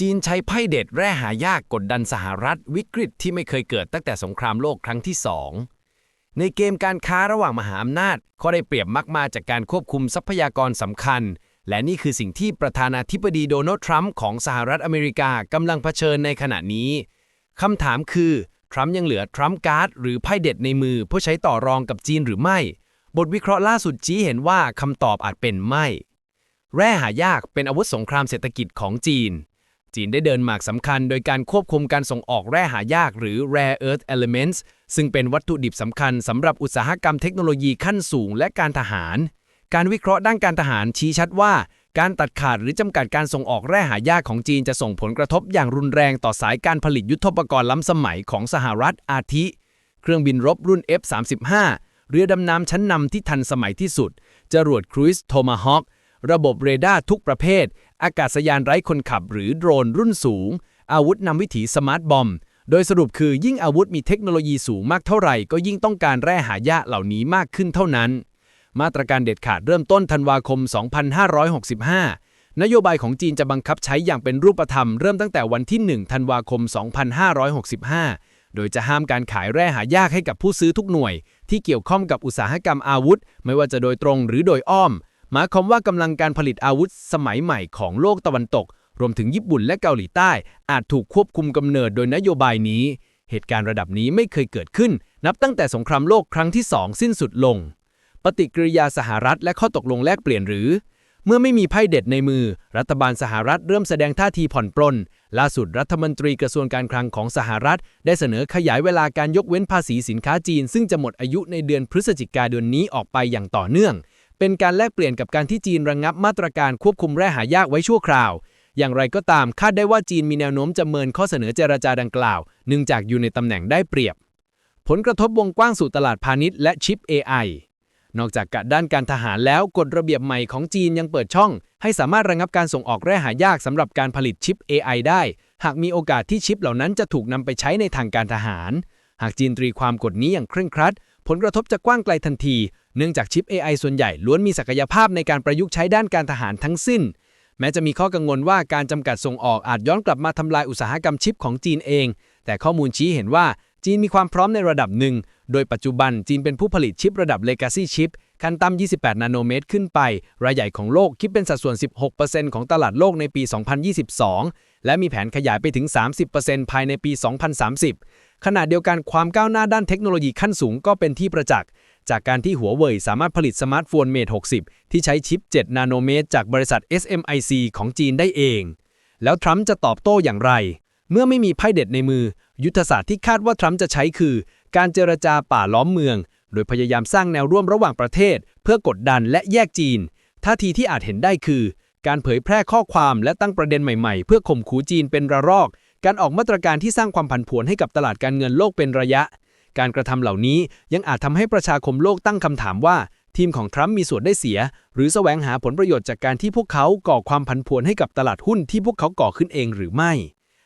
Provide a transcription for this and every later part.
จีนใช้ไพ่เด็ดแร่หายากกดดันสหรัฐวิกฤตที่ไม่เคยเกิดตั้งแต่สงครามโลกครั้งที่สองในเกมการค้าระหว่างมหาอำนาจก็ได้เปรียบมากมาจากการควบคุมทรัพยากรสำคัญ และนี่คือสิ่งที่ประธานาธิบดีโดนัลด์ทรัมป์ของสหรัฐอเมริกากำลังเผชิญในขณะนี้คำถามคือ ทรัมป์ยังเหลือทรัมป์การ์ดหรือไพ่เด็ดในมือเพื่อใช้ต่อรองกับจีนหรือไม่ บทวิเคราะห์ล่าสุดชี้เห็นว่าคำตอบอาจเป็นไม่ แร่หายากเป็นอาวุธสงครามเศรษฐกิจของจีน จีนได้เดินหมากสำคัญโดยการควบคุมการส่งออกแร่หายากหรือ rare earth elements ซึ่งเป็นวัตถุดิบสำคัญสำหรับอุตสาหกรรมเทคโนโลยีขั้นสูงและการทหาร การวิเคราะห์ด้านการทหารชี้ชัดว่า การตัดขาดหรือจำกัดการส่งออกแร่หายากของจีนจะส่งผลกระทบอย่างรุนแรงต่อสายการผลิตยุทโธปกรณ์ล้ำสมัยของสหรัฐอาทิ เครื่องบินรบรุ่น F-35 เรือดำน้ำชั้นนำที่ทันสมัยที่สุด จรวดครูซโทมาฮอคระบบเรดาร์ทุกประเภทอากาศยานไร้คนขับหรือโดรนรุ่นสูง อาวุธนำวิถีสมาร์ทบอม โดยสรุปคือยิ่งอาวุธมีเทคโนโลยีสูงมากเท่าไหร่ ก็ยิ่งต้องการแร่หายากเหล่านี้มากขึ้นเท่านั้น มาตรการเด็ดขาดเริ่มต้นธันวาคม 2565 นโยบายของจีนจะบังคับใช้อย่างเป็นรูปธรรมเริ่มตั้งแต่วันที่ 1 ธันวาคม 2565 โดยจะห้ามการขายแร่หายากให้กับผู้ซื้อทุกหน่วย ที่เกี่ยวข้องกับอุตสาหกรรมอาวุธ ไม่ว่าจะโดยตรงหรือโดยอ้อม หมายความว่ากำลังการผลิตอาวุธสมัยใหม่ของโลกตะวันตก รวมถึงญี่ปุ่นและเกาหลีใต้ อาจถูกควบคุมกำเนิดโดยนโยบายนี้ เหตุการณ์ระดับนี้ไม่เคยเกิดขึ้น นับตั้งแต่สงครามโลกครั้งที่สองสิ้นสุดลง ปฏิกิริยาสหรัฐและข้อตกลงแลกเปลี่ยนหรือ เมื่อไม่มีไพ่เด็ดในมือ รัฐบาลสหรัฐเริ่มแสดงท่าทีผ่อนปรนล่าสุดรัฐมนตรีกระทรวงการคลังของสหรัฐ ได้เสนอขยายเวลาการยกเว้นภาษีสินค้าจีน ซึ่งจะหมดอายุในเดือนพฤศจิกายนนี้ออกไปอย่างต่อเนื่อง เป็นการแลกเปลี่ยนกับการที่จีนระงงับมาตรการควบคุมแร่หายากไว้ชั่วคราว อย่างไรก็ตามคาดได้ว่าจีนมีแนวโน้มจะเมินข้อเสนอเจรจาดังกล่าวเนื่องจากอยู่ในตำแหน่งได้เปรียบ ผลกระทบวงกว้างสู่ตลาดพาณิชย์และชิป AI นอกจากกด้านการทหารแล้วกฎระเบียบใหม่ของจีนยังเปิดช่อง ให้สามารถระงับการส่งออกแร่หายากสำหรับการผลิตชิป AI ได้ หากมีโอกาสที่ชิปเหล่านั้นจะถูกนำไปใช้ในทางการทหาร หากจีนตรีความกฎนี้อย่างเคร่งครัด ผลกระทบจะกว้างไกลทันที เนื่องจากชิป AI ส่วนใหญ่ล้วนมีศักยภาพในการประยุกต์ใช้ด้านการทหารทั้งสิ้น แม้จะมีข้อกังวลว่าการจำกัดส่งออกอาจย้อนกลับมาทำลายอุตสาหกรรมชิปของจีนเอง แต่ข้อมูลชี้เห็นว่าจีนมีความพร้อมในระดับหนึ่ง โดยปัจจุบันจีนเป็นผู้ผลิตชิประดับ Legacy Chip ขั้นต่ำ28 นาโนเมตรขึ้นไป รายใหญ่ของโลกคิดเป็นสัดส่วน 16%ของตลาดโลกในปี 2022 และมีแผนขยายไปถึง 30%ภายในปี 2030 ขณะเดียวกันความก้าวหน้าด้านเทคโนโลยีขั้นสูงก็เป็นที่ประจักษ์ จากการที่หัวเว่ยสามารถผลิตสมาร์ทโฟนเมท60 ที่ใช้ชิป 7 นาโนเมตร จากบริษัท SMIC ของจีนได้เอง แล้วทรัมป์จะตอบโต้อย่างไร เมื่อไม่มีไพ่เด็ดในมือ ยุทธศาสตร์ที่คาดว่าทรัมป์จะใช้คือ การเจรจาป่าล้อมเมือง โดยพยายามสร้างแนวร่วมระหว่างประเทศ เพื่อกดดันและแยกจีนท่าทีที่อาจเห็นได้คือ การเผยแพร่ข้อความและตั้งประเด็นใหม่ๆ เพื่อข่มขู่จีนเป็นระลอก การออกมาตรการที่สร้างความผันผวนให้กับตลาดการเงินโลกเป็นระยะ การกระทำเหล่านี้ยังอาจทำให้ประชาคมโลกตั้งคำถามว่า ทีมของทรัมป์มีส่วนได้เสีย หรือแสวงหาผลประโยชน์จากการที่พวกเขาก่อความผันผวนให้กับตลาดหุ้นที่พวกเขาก่อขึ้นเองหรือไม่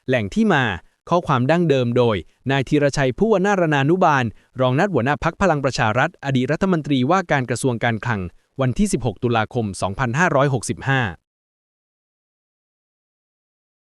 แหล่งที่มาข้อความดั้งเดิมโดย นายธีรชัยผู้วนารานานุบาล รองนัดหัวหน้าพักพลังประชารัฐ อดีตรัฐมนตรีว่าการกระทรวงการคลัง วันที่ 16 ตุลาคม 2565